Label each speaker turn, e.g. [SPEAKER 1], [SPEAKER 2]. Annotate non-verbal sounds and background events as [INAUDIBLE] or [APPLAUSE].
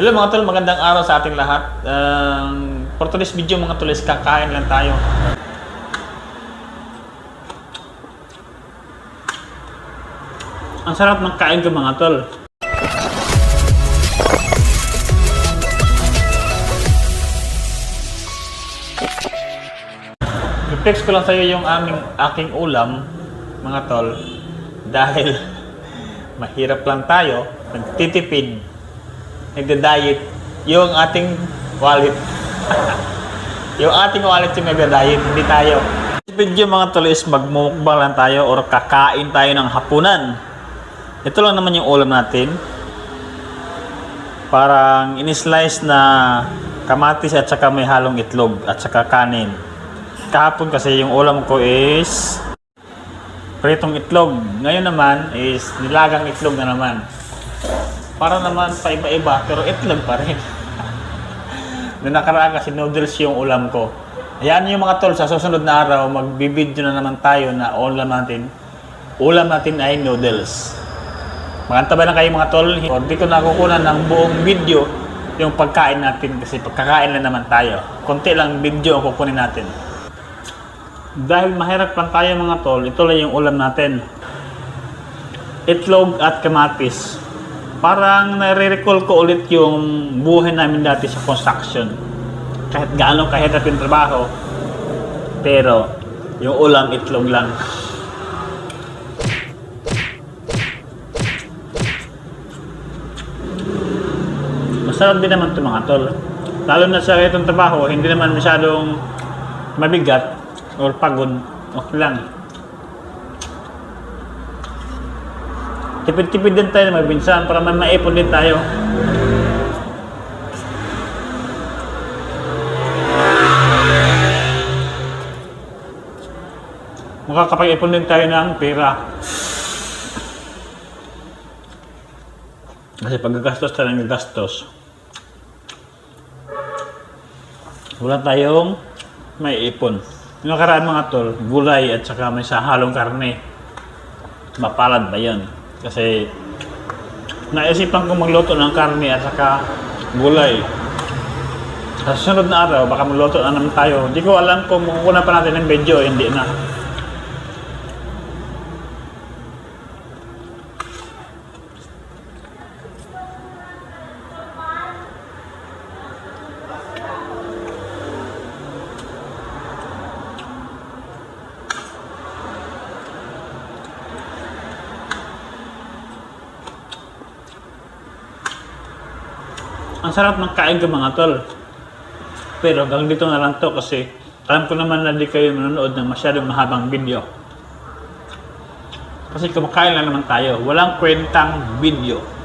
[SPEAKER 1] Hello mga tol, magandang araw sa ating lahat. Um, for today's video mga tol is kakain lang tayo. Ang sarap ng kain ko mga tol. I-flex ko lang sa'yo yung aming aking ulam, mga tol. Dahil [LAUGHS] mahirap lang tayo, nagtitipid, nagda-diet, yung ating wallet. [LAUGHS] yung ating wallet yung nagda-diet, hindi tayo. This video mga tol is magmumukbang lang tayo or kakain tayo ng hapunan. Ito lang naman yung ulam natin. Parang in-slice na kamatis at saka may halong itlog at saka kanin. Kahapon kasi yung ulam ko is pritong itlog. Ngayon naman is nilagang itlog na naman. Para naman paiba-iba pero itlog pa rin. [LAUGHS] Noong nakaraan kasi noodles yung ulam ko. Ayan yung mga tol, sa susunod na araw, magbibideo na naman tayo na ulam natin. Ulam natin ay noodles. Magantaba na kayo mga tol. Hindi ko nakukunan ng buong video yung pagkain natin kasi pagkakain na naman tayo. Konti lang video ang kukunin natin. Dahil mahirap lang tayo mga tol, ito lang yung ulam natin. Itlog at kamatis. Parang nare-recall ko ulit yung buhay namin dati sa construction. Kahit gaano kahirap yung trabaho, pero yung ulam itlog lang. Masarap din naman ito mga tol. Lalo na sa itong trabaho, hindi naman masyadong mabigat or pagod. Okay lang. Tipid-tipid din tayo mabinsan para may maipon din tayo. Makakapag-ipon din tayo ng pera. Kasi pag gagastos tayo ng gastos, wala tayong may ipon. Yung nakaraan mga tol, gulay at saka may sa halong karne. Mapalad ba yun? Kasi naisipan ko magluto ng karne at saka gulay. Sa susunod na araw, baka magluto na naman tayo. Hindi ko alam kung makukunan pa natin ng video, hindi na. Ang sarap ng kain ko mga tol. Pero hanggang dito na lang to kasi alam ko naman na di kayo manonood ng masyadong mahabang video. Kasi kumakain lang naman tayo. Walang kwentang video.